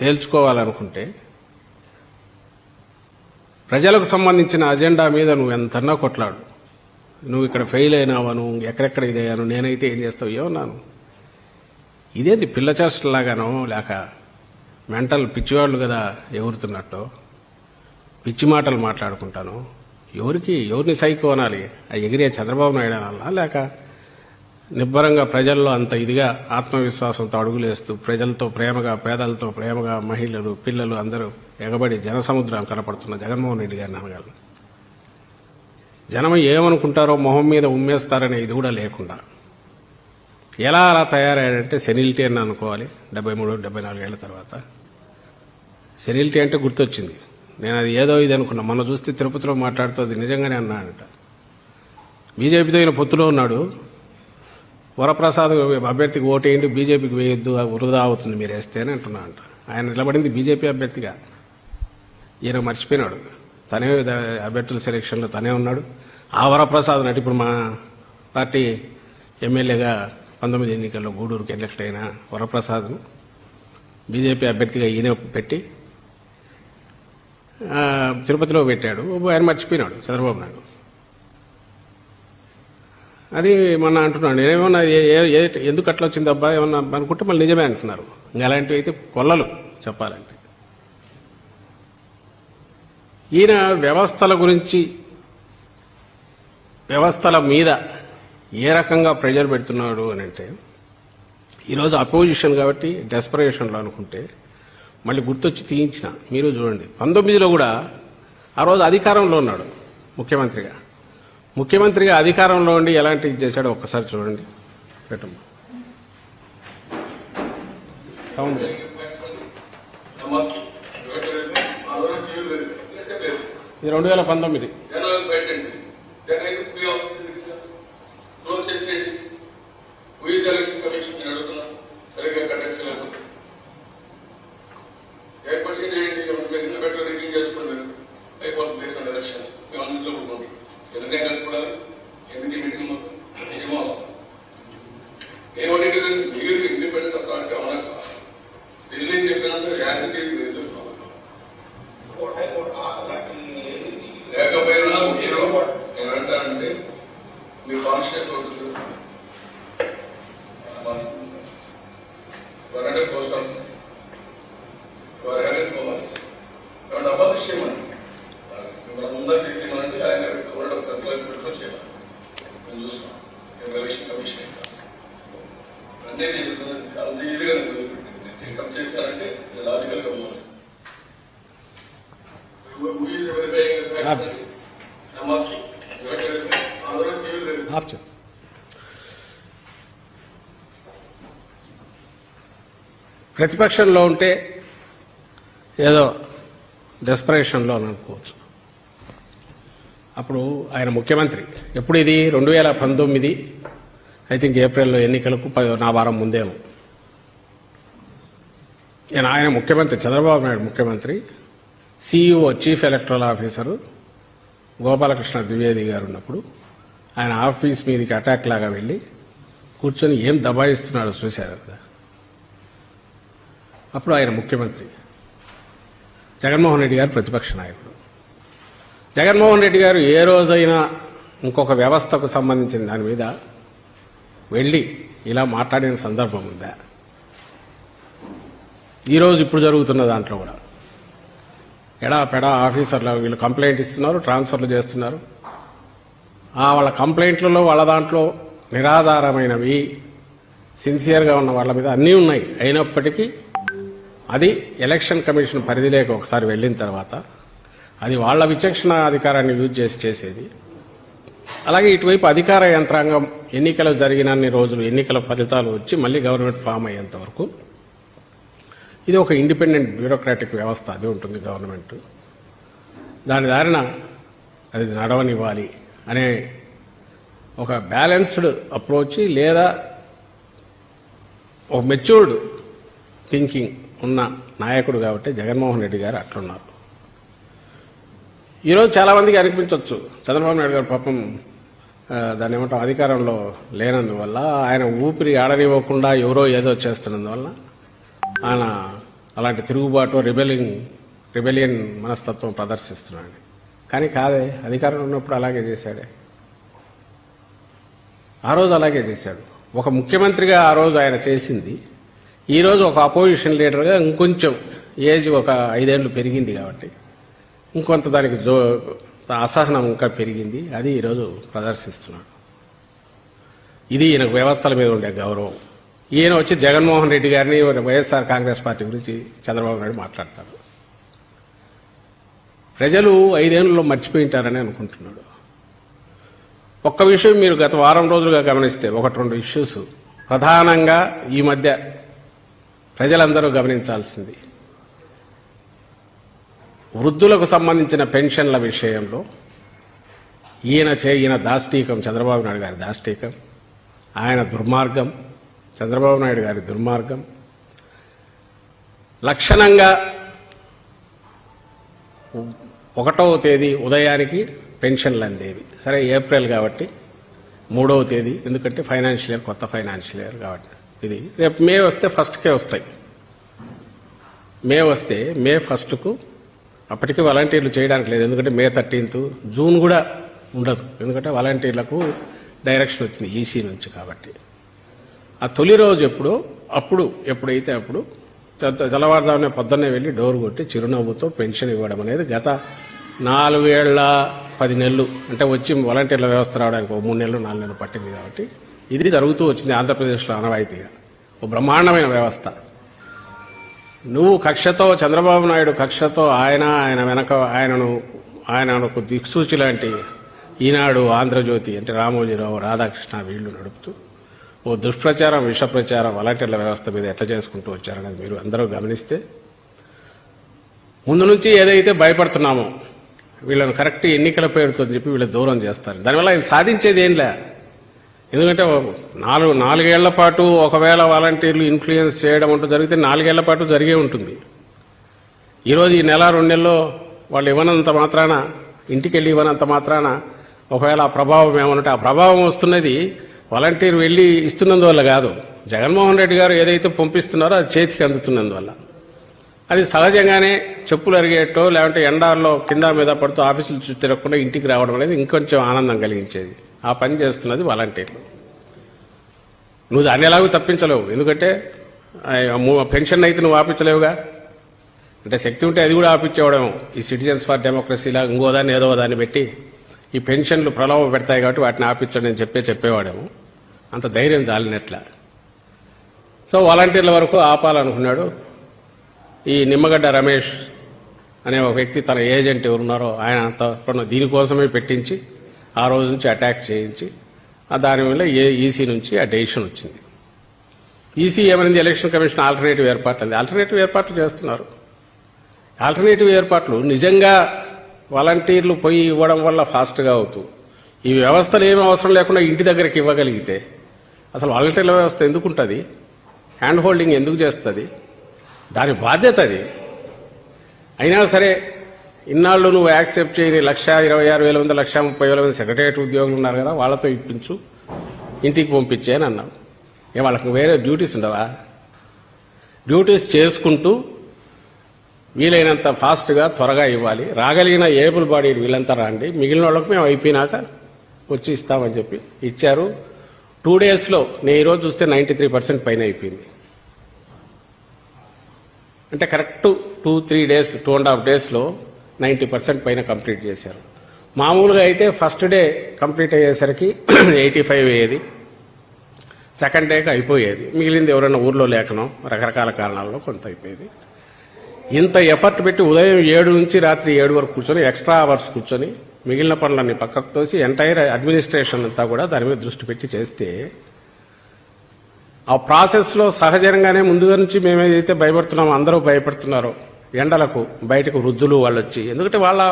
తేల్చుకోవాలనుకుంటే ప్రజలకు సంబంధించిన అజెండా మీద నువ్వు ఎంతన్నా కొట్లాడు. నువ్వు ఇక్కడ ఫెయిల్ అయినావను ఎక్కడెక్కడ ఇదయ్యాను? నేనైతే ఏం చేస్తావు? ఏమన్నాను ఇదేంటి పిల్ల చేష్టలాగానో లేక మెంటల్ పిచ్చివాళ్ళు కదా ఎగురుతున్నట్టు? పిచ్చి మాటలు మాట్లాడుకుంటాను? ఎవరికి? ఎవరిని సైకో అనాలి? ఆ ఎగిరే చంద్రబాబు నాయుడు అనాలా? లేక నిబ్బరంగా ప్రజల్లో అంత ఇదిగా ఆత్మవిశ్వాసంతో అడుగులేస్తూ ప్రజలతో ప్రేమగా పేదలతో ప్రేమగా మహిళలు పిల్లలు అందరూ ఎగబడి జనసముద్రం కనపడుతున్న జగన్మోహన్ రెడ్డి గారిని అనగలను జనం ఏమనుకుంటారో మొహం మీద ఉమ్మేస్తారనే ఇది కూడా లేకుండా. ఎలా అలా తయారయ్యాడంటే సెనిలిటీ అని అనుకోవాలి డెబ్బై మూడు డెబ్బై నాలుగేళ్ళ తర్వాత. సెనిలిటీ అంటే గుర్తొచ్చింది. నేను అది ఏదో ఇది అనుకున్నా. మొన్న చూస్తే తిరుపతిలో మాట్లాడుతూ అది నిజంగానే అన్నాడట. బీజేపీతో ఈయన పొత్తులో ఉన్నాడు. వరప్రసాద్ అభ్యర్థికి ఓటేయండి బీజేపీకి వేయొద్దు వృధా అవుతుంది మీరు వేస్తే అని అంటున్నా అంట. ఆయన నిలబడింది బీజేపీ అభ్యర్థిగా. ఈయన మర్చిపోయినాడు. తనే అభ్యర్థుల సెలక్షన్లో తనే ఉన్నాడు. ఆ వరప్రసాద్ నటి ఇప్పుడు మా పార్టీ ఎమ్మెల్యేగా పంతొమ్మిది ఎన్నికల్లో గూడూరుకి ఎలక్ట్ అయిన వరప్రసాద్ను బీజేపీ అభ్యర్థిగా ఈయన పెట్టి తిరుపతిలో పెట్టాడు. ఆయన మర్చిపోయినాడు చంద్రబాబు నాయుడు. అది మొన్న అంటున్నాడు. నేనేమన్నా ఎందుకు అట్లా వచ్చింది అబ్బా? ఏమన్నా అనుకుంటే మళ్ళీ నిజమే అంటున్నారు. ఇంకా అలాంటివి అయితే కొల్లలు చెప్పాలంటే. ఈయన వ్యవస్థల గురించి వ్యవస్థల మీద ఏ రకంగా ప్రెజర్ పెడుతున్నాడు అని అంటే ఈరోజు అపోజిషన్ కాబట్టి డెస్పరేషన్లో అనుకుంటే మళ్ళీ గుర్తొచ్చి తీయించిన మీరు చూడండి. పంతొమ్మిదిలో కూడా ఆ రోజు అధికారంలో ఉన్నాడు ముఖ్యమంత్రిగా. ముఖ్యమంత్రిగా అధికారంలో ఉండి ఎలాంటి ఇది చేశాడో ఒక్కసారి చూడండి. పెట్టమ్మా. సౌండ్. ఇది రెండు వేల పంతొమ్మిది జనాలకు పెట్టండి జగన్ ఫ్రీ అవుతుంది క్లోజ్ చేసేయండి వీజ్ ఎలక్షన్ కమిషన్ నేను అడుగుతున్నాను సరిగ్గా కండక్ట్ చేయలేదు ఎయిట్ పర్సెంట్ చేయండి మీరు పెట్టు రివ్యూ చేసుకున్నారు అయిపోతుంది బేస్ ఆన్ ఎలక్షన్ మేము అందులో ఉంటుంది ఎందుకంటే కలుసుకోవాలి ఎందుకు మీటింగ్ మొత్తం ఏమో నేను అడిగేది మీరు ఇండిపెండెంట్ అథారిటీ అవునా కాదా? ఢిల్లీ చెప్పినంత యాసిటీ లేదు లేకపోయినా మీరు నేను అంటానంటే మీ కాన్షియస్ అవుతుంది వరండే పోస్ట్ ఆఫీస్. ప్రతిపక్షంలో ఉంటే ఏదో డెస్పరేషన్లో అని అనుకోవచ్చు. అప్పుడు ఆయన ముఖ్యమంత్రి. ఎప్పుడు ఇది? రెండు వేల పంతొమ్మిది. ఐ థింక్ ఏప్రిల్లో ఎన్నికలకు నా వారం ముందేమో. నేను ఆయన ముఖ్యమంత్రి చంద్రబాబు నాయుడు ముఖ్యమంత్రి CEO chief electoral officer Gopalakrishna Dwivedi గారు ఉన్నప్పుడు ఆయన ఆఫీస్ మీదకి అటాక్ లాగా వెళ్ళి కూర్చొని ఏం దబాయిస్తున్నాడో చూశారు కదా. అప్పుడు ఆయన ముఖ్యమంత్రి. జగన్మోహన్ రెడ్డి గారు ప్రతిపక్ష నాయకుడు. జగన్మోహన్ రెడ్డి గారు ఏ రోజైనా ఇంకొక వ్యవస్థకు సంబంధించిన దాని మీద వెళ్ళి ఇలా మాట్లాడిన సందర్భం ఉందా? ఈరోజు ఇప్పుడు జరుగుతున్న దాంట్లో కూడా. ఎడా పెడా ఆఫీసర్లు వీళ్ళు కంప్లైంట్ ఇస్తున్నారు ట్రాన్స్ఫర్లు చేస్తున్నారు. ఆ వాళ్ళ కంప్లైంట్లలో వాళ్ళ దాంట్లో నిరాధారమైనవి సిన్సియర్గా ఉన్న వాళ్ళ మీద అన్నీ ఉన్నాయి. అయినప్పటికీ అది ఎలక్షన్ కమిషన్ పరిధిలోకి ఒకసారి వెళ్ళిన తర్వాత అది వాళ్ళ విచక్షణ అధికారాన్ని యూజ్ చేసి చేసేది. అలాగే ఇటువైపు అధికార యంత్రాంగం ఎన్నికలు జరిగినన్ని రోజులు ఎన్నికల ఫలితాలు వచ్చి మళ్ళీ గవర్నమెంట్ ఫామ్ అయ్యేంత వరకు ఇది ఒక ఇండిపెండెంట్ బ్యూరోక్రాటిక్ వ్యవస్థ అది ఉంటుంది గవర్నమెంట్. దాని దారిన అది నడవనివ్వాలి అనే ఒక బ్యాలెన్స్డ్ అప్రోచ్ లేదా ఒక మెచ్యూర్డ్ థింకింగ్ ఉన్న నాయకుడు కాబట్టి జగన్మోహన్ రెడ్డి గారు అట్లున్నారు. ఈరోజు చాలామందికి అనిపించవచ్చు చంద్రబాబు నాయుడు గారు పాపం ఆ, దాన్ని ఏమంటాం అధికారంలో లేనందువల్ల ఆయన ఊపిరి ఆడనివ్వకుండా ఎవరో ఏదో చేస్తున్నందువల్ల ఆయన అలాంటి తిరుగుబాటు రిబెలింగ్ రిబెలియన్ మనస్తత్వం ప్రదర్శిస్తున్నాడు. కానీ కాదే అధికారంలో ఉన్నప్పుడు అలాగే చేశాడే. ఆ రోజు అలాగే చేశాడు. ఒక ముఖ్యమంత్రిగా ఆ రోజు ఆయన చేసింది ఈరోజు ఒక అపోజిషన్ లీడర్గా ఇంకొంచెం ఏజ్ ఒక ఐదేళ్ళు పెరిగింది కాబట్టి ఇంకొంత దానికి జో అసహనం ఇంకా పెరిగింది. అది ఈరోజు ప్రదర్శిస్తున్నాడు. ఇది ఈయన వ్యవస్థల మీద ఉండే గౌరవం. ఈయన వచ్చి జగన్మోహన్ రెడ్డి గారిని వైఎస్ఆర్ కాంగ్రెస్ పార్టీ గురించి చంద్రబాబు నాయుడు మాట్లాడతారు. ప్రజలు ఐదేళ్ళలో మర్చిపోయింటారని అనుకుంటున్నాడు. ఒక్క విషయం మీరు గత వారం రోజులుగా గమనిస్తే ఒకటి రెండు ఇష్యూస్ ప్రధానంగా ఈ మధ్య ప్రజలందరూ గమనించాల్సింది. వృద్ధులకు సంబంధించిన పెన్షన్ల విషయంలో ఈయన చే ఈయన దాష్టీకం చంద్రబాబు నాయుడు గారి దాష్టీకం ఆయన దుర్మార్గం చంద్రబాబు నాయుడు గారి దుర్మార్గం. లక్షణంగా ఒకటవ తేదీ ఉదయానికి పెన్షన్లు అందేవి. సరే ఏప్రిల్ కాబట్టి మూడవ తేదీ ఎందుకంటే ఫైనాన్షియల్ ఇయర్ కొత్త ఫైనాన్షియల్ ఇయర్ కాబట్టి. ఇది. రేపు మే వస్తే ఫస్ట్కే వస్తాయి. మే వస్తే మే ఫస్ట్కు అప్పటికి వాలంటీర్లు చేయడానికి లేదు. ఎందుకంటే మే థర్టీన్త్ జూన్ కూడా ఉండదు. ఎందుకంటే వాలంటీర్లకు డైరెక్షన్ వచ్చింది ఈసీ నుంచి కాబట్టి. ఆ తొలి రోజు ఎప్పుడు అప్పుడు ఎప్పుడైతే అప్పుడు తె- తెల్లవారుజామునే పొద్దున్నే వెళ్ళి డోర్ కొట్టి చిరునవ్వుతో పెన్షన్ ఇవ్వడం అనేది గత నాలుగేళ్ళ పది నెలలు. అంటే వచ్చి వాలంటీర్ల వ్యవస్థ రావడానికి ఒక మూడు నెలలు నాలుగు నెలలు పట్టింది కాబట్టి ఇది జరుగుతూ వచ్చింది ఆంధ్రప్రదేశ్లో ఆనవాయితీగా. ఓ బ్రహ్మాండమైన వ్యవస్థ. నువ్వు కక్షతో చంద్రబాబు నాయుడు కక్షతో ఆయన ఆయన వెనక ఆయనను ఆయనకు దిక్సూచి లాంటి ఈనాడు ఆంధ్రజ్యోతి అంటే రామోజీరావు రాధాకృష్ణ వీళ్ళు నడుపుతూ ఓ దుష్ప్రచారం విషప్రచారం వాలంటీర్ల వ్యవస్థ మీద ఎట్లా చేసుకుంటూ వచ్చారనేది మీరు అందరూ గమనిస్తే ముందు నుంచి ఏదైతే భయపడుతున్నామో వీళ్ళని కరెక్ట్ ఎన్నికల పేరుతో చెప్పి వీళ్ళు దూరం చేస్తారు. దానివల్ల ఆయన సాధించేది ఏం లే ఎందుకంటే నాలుగు నాలుగేళ్ళ పాటు ఒకవేళ వాలంటీర్లు ఇన్ఫ్లుయెన్స్ చేయడం అంటూ జరిగితే నాలుగేళ్ళ పాటు జరిగే ఉంటుంది. ఈరోజు ఈ నెల రెండు నెలల్లో వాళ్ళు ఇవ్వనంత మాత్రాన ఇంటికి వెళ్ళి ఇవ్వనంత మాత్రాన ఒకవేళ ఆ ప్రభావం ఏమనంటే ఆ ప్రభావం వస్తున్నది వాలంటీర్ వెళ్ళి ఇస్తున్నందువల్ల కాదు. జగన్మోహన్ రెడ్డి గారు ఏదైతే పంపిస్తున్నారో అది చేతికి అందుతున్నందువల్ల. అది సహజంగానే చెప్పులు అరిగేటో లేదంటే ఎండాల్లో కింద మీద పడుతూ ఆఫీసులు చూసి తిరగకుండా ఇంటికి రావడం అనేది ఇంకొంచెం ఆనందం కలిగించేది. ఆ పని చేస్తున్నది వాలంటీర్లు. నువ్వు దాన్ని ఎలాగో తప్పించలేవు. ఎందుకంటే పెన్షన్ అయితే నువ్వు ఆపించలేవుగా. అంటే శక్తి ఉంటే అది కూడా ఆపించేవడం ఈ సిటిజన్స్ ఫర్ డెమోక్రసీలా ఇంకో దాన్ని ఏదో దాన్ని పెట్టి ఈ పెన్షన్లు ప్రలోభ పెడతాయి కాబట్టి వాటిని ఆపించండి అని చెప్పే చెప్పేవాడేమో. అంత ధైర్యం చాలినట్ల సో వాలంటీర్ల వరకు ఆపాలనుకున్నాడు. ఈ నిమ్మగడ్డ రమేష్ అనే ఒక వ్యక్తి తన ఏజెంట్ ఎవరున్నారో ఆయన దీనికోసమే పెట్టించి ఆ రోజు నుంచి అటాక్ చేయించి దాని దానివల్ల ఏ ఈసీ నుంచి ఆ డెసిషన్ వచ్చింది ఈసీ ఏమైంది? ఎలక్షన్ కమిషన్ ఆల్టర్నేటివ్ ఏర్పాట్లు అది ఆల్టర్నేటివ్ ఏర్పాట్లు చేస్తున్నారు. ఆల్టర్నేటివ్ ఏర్పాట్లు నిజంగా వాలంటీర్లు పోయి ఇవ్వడం వల్ల ఫాస్ట్గా అవుతూ ఈ వ్యవస్థలు ఏమి అవసరం లేకుండా ఇంటి దగ్గరికి ఇవ్వగలిగితే అసలు వాలంటీర్ల వ్యవస్థ ఎందుకు ఉంటుంది? హ్యాండ్ హోల్డింగ్ ఎందుకు చేస్తుంది? దాని బాధ్యత అది. అయినా సరే ఇన్నాళ్ళు నువ్వు యాక్సెప్ట్ చేయని లక్ష ఇరవై ఆరు వేల మంది లక్ష ముప్పై వేల మంది సెక్రటేరియట్ ఉద్యోగులు ఉన్నారు కదా వాళ్ళతో ఇప్పించు. ఇంటికి పంపించే అని అన్నావు. ఏ వాళ్ళకి వేరే డ్యూటీస్ ఉండవా? డ్యూటీస్ చేసుకుంటూ వీలైనంత ఫాస్ట్గా త్వరగా ఇవ్వాలి. రాగలిగిన ఏబుల్ బాడీ వీళ్ళంతా రండి. మిగిలిన వాళ్ళకి మేము అయిపోయినాక వచ్చి ఇస్తామని చెప్పి ఇచ్చారు. టూ డేస్లో నేను ఈరోజు చూస్తే నైంటీ త్రీ పర్సెంట్ పైన అయిపోయింది. అంటే correct two three days two and half డేస్లో నైంటీ పర్సెంట్ పైన కంప్లీట్ చేశారు. మామూలుగా అయితే ఫస్ట్ డే కంప్లీట్ అయ్యేసరికి ఎయిటీ ఫైవ్ అయ్యేది. సెకండ్ డేకి అయిపోయేది. మిగిలింది ఎవరైనా ఊర్లో లేకనో రకరకాల కారణాల్లో కొంత అయిపోయేది. ఇంత ఎఫర్ట్ పెట్టి ఉదయం ఏడు నుంచి రాత్రి ఏడు వరకు కూర్చొని ఎక్స్ట్రా అవర్స్ కూర్చొని మిగిలిన పనులన్నీ పక్కకు తోసి ఎంటైర్ అడ్మినిస్ట్రేషన్ అంతా కూడా దాని మీద దృష్టి పెట్టి చేస్తే ఆ ప్రాసెస్లో సహజంగానే ముందుగా నుంచి మేము ఏదైతే భయపడుతున్నామో అందరూ భయపడుతున్నారో ఎండలకు బయటకు వృద్ధులు వాళ్ళు వచ్చి ఎందుకంటే వాళ్ళ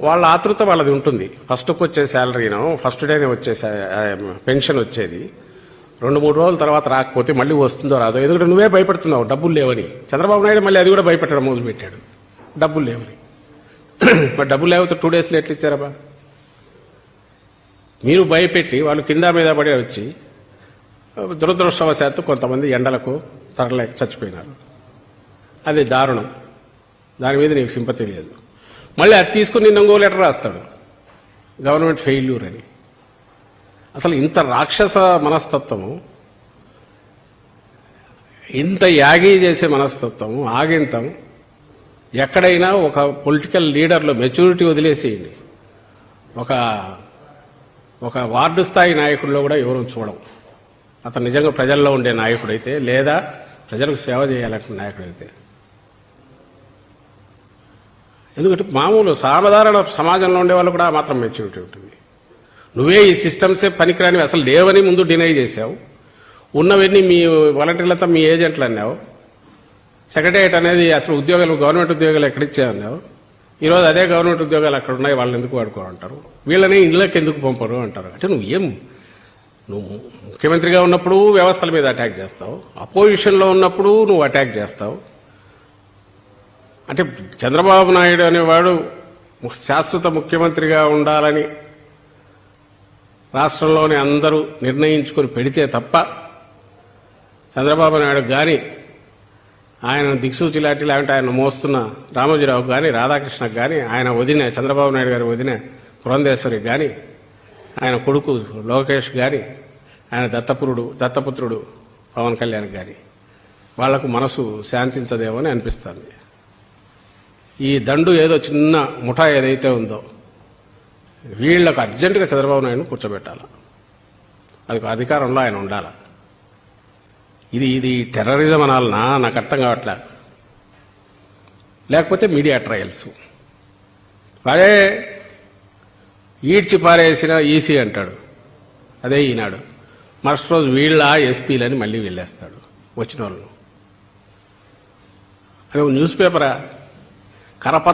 వాళ్ళ ఆతృత వాళ్ళది ఉంటుంది. ఫస్ట్కి వచ్చే శాలరీనో ఫస్ట్ డేనే వచ్చే పెన్షన్ వచ్చేది. రెండు మూడు రోజుల తర్వాత రాకపోతే మళ్ళీ వస్తుందో రాదో. ఎందుకంటే నువ్వే భయపడుతున్నావు డబ్బులు లేవని. చంద్రబాబు నాయుడు మళ్ళీ అది కూడా భయపెట్టడం మొదలుపెట్టాడు డబ్బులు లేవని. మరి డబ్బులు లేకపోతే టూ డేస్లో ఎట్లా ఇచ్చారబ్బా. మీరు భయపెట్టి వాళ్ళు కింద మీద పడి వచ్చి దురదృష్టవశాత్తు కొంతమంది ఎండలకు తరలేక చచ్చిపోయినారు. అది దారుణం. దాని మీద నీకు సింపతి లేదు. మళ్ళీ అది తీసుకుని నిన్న ఇంకో లెటర్ రాస్తాడు. గవర్నమెంట్ ఫెయిల్యూర్ అని. అసలు ఇంత రాక్షస మనస్తత్వము ఇంత యాగి చేసే మనస్తత్వము ఆగింతం ఎక్కడైనా ఒక పొలిటికల్ లీడర్లో మెచ్యూరిటీ వదిలేసేయండి. ఒక ఒక వార్డు స్థాయి నాయకుల్లో కూడా ఎవరు చూడం. అతను నిజంగా ప్రజల్లో ఉండే నాయకుడైతే లేదా ప్రజలకు సేవ చేయాలంటే నాయకుడైతే. ఎందుకంటే మామూలు సాధారణ సమాజంలో ఉండే వాళ్ళు కూడా ఆ మాత్రం మెచ్యూరిటీ ఉంటుంది. నువ్వే ఈ సిస్టమ్సే పనికిరానివి అసలు లేవని ముందు డినై చేశావు. ఉన్నవన్నీ మీ వాలంటీర్లతో మీ ఏజెంట్లు అన్నావు. సెక్రటరియట్ అనేది అసలు ఉద్యోగాలు గవర్నమెంట్ ఉద్యోగాలు ఎక్కడిచ్చావు అన్నావు. ఈరోజు అదే గవర్నమెంట్ ఉద్యోగాలు అక్కడ ఉన్నాయి వాళ్ళని ఎందుకు వాడుకోరంటారు వీళ్ళని ఇళ్ళకి ఎందుకు పంపరు అంటారు. అంటే నువ్వు ఏం నువ్వు ముఖ్యమంత్రిగా ఉన్నప్పుడు వ్యవస్థల మీద అటాక్ చేస్తావు. అపోజిషన్లో ఉన్నప్పుడు నువ్వు అటాక్ చేస్తావు. అంటే చంద్రబాబు నాయుడు అనేవాడు శాశ్వత ముఖ్యమంత్రిగా ఉండాలని రాష్ట్రంలోని అందరూ నిర్ణయించుకొని పెడితే తప్ప చంద్రబాబు నాయుడు గాని ఆయన దిక్సూచి లాంటి లేకుంటే ఆయన మోస్తున్న రామోజీరావు గాని రాధాకృష్ణకు కానీ ఆయన వదిన చంద్రబాబు నాయుడు గారి వదిన పురంధేశ్వరికి కానీ ఆయన కొడుకు లోకేష్ గాని ఆయన దత్తపురుడు దత్తపుత్రుడు పవన్ కళ్యాణ్ గాని వాళ్ళకు మనసు శాంతించదేమో అని అనిపిస్తుంది. ఈ దండు ఏదో చిన్న ముఠా ఏదైతే ఉందో వీళ్ళకు అర్జెంటుగా చంద్రబాబు నాయుడు కూర్చోబెట్టాలి. అది అధికారంలో ఆయన ఉండాలి. ఇది ఇది టెర్రరిజం అనాలనా? నాకు అర్థం కావట్లే. లేకపోతే మీడియా ట్రయల్స్. అదే ఈడ్చి పారేసిన ఈసీ అంటాడు. అదే ఈనాడు. మరుసటి రోజు వీళ్ళ ఎస్పీలని మళ్ళీ వెళ్ళేస్తాడు. వచ్చిన వాళ్ళు అదే న్యూస్ పేపరా? కరపత్ర